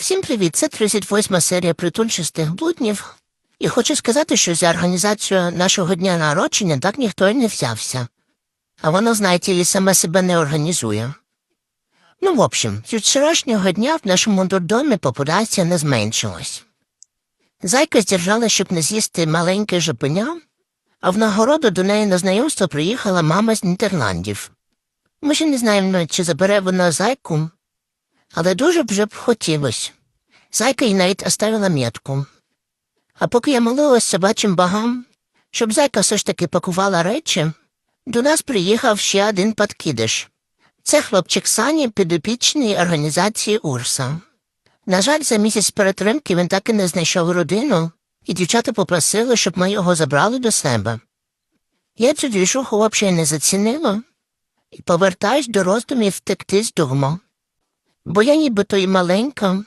Всім привіт! Це 38 серія притульчистих блуднів. І хочу сказати, що за організацію нашого дня народження так ніхто й не взявся. А воно, знаєте, і саме себе не організує. Ну, в общем, з вчорашнього дня в нашому дурдомі популяція не зменшилась. Зайка здержала, щоб не з'їсти маленьке жопеня, а в нагороду до неї на знайомство приїхала мама з Нідерландів. Ми ще не знаємо, чи забере вона зайку, але дуже вже б хотілося. Зайка їй навіть оставила метку. А поки я молилась собачим богам, щоб зайка все ж таки пакувала речі, до нас приїхав ще один подкидиш. Це хлопчик Сані, підопічний організації Урса. На жаль, за місяць перетримки він так і не знайшов родину, і дівчата попросили, щоб ми його забрали до себе. Я цю двіжуху взагалі не зацінила і повертаюсь до роздумів втекти з дому. Бо я нібито і маленька,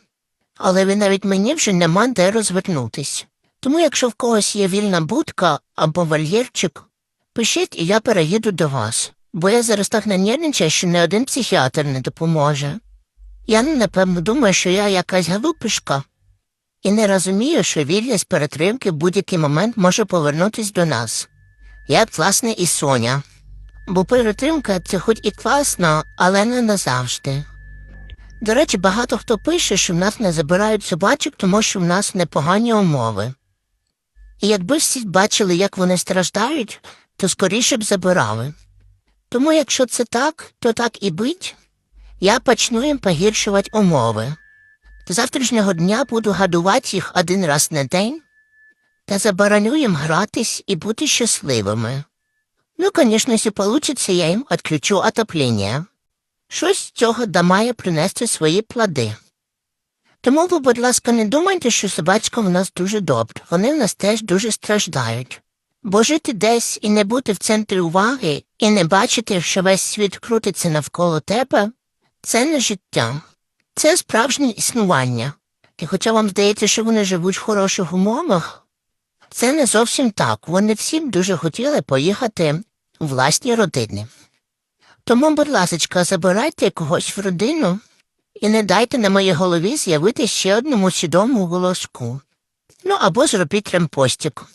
але ви навіть мені вже нема де розвернутись. Тому якщо в когось є вільна будка або вольєрчик, пишіть і я переїду до вас, бо я зараз так нанервничаю, що не один психіатр не допоможе. Я напевно думаю, що я якась галупишка і не розумію, що вільність перетримки в будь-який момент може повернутись до нас. Як, власне, і Соня. Бо перетримка це хоч і класно, але не назавжди. До речі, багато хто пише, що в нас не забирають собачок, тому що в нас непогані умови. І якби всі бачили, як вони страждають, то скоріше б забирали. Тому, якщо це так, то так і бить, я почну їм погіршувати умови. З завтрашнього дня буду годувати їх один раз на день та забороню їм гратись і бути щасливими. Ну, звісно, якщо получиться, я їм відключу отоплення. Щось з цього да має принести свої плоди. Тому ви, будь ласка, не думайте, що собачкам в нас дуже добре. Вони в нас теж дуже страждають. Бо жити десь і не бути в центрі уваги, і не бачити, що весь світ крутиться навколо тебе, це не життя, це справжнє існування. І хоча вам здається, що вони живуть в хороших умовах, це не зовсім так. Вони всім дуже хотіли поїхати у власні родини. Тому, будь ласочка, забирайте когось в родину і не дайте на моїй голові з'явити ще одному сідому голоску. Ну або зробіть ремпостік.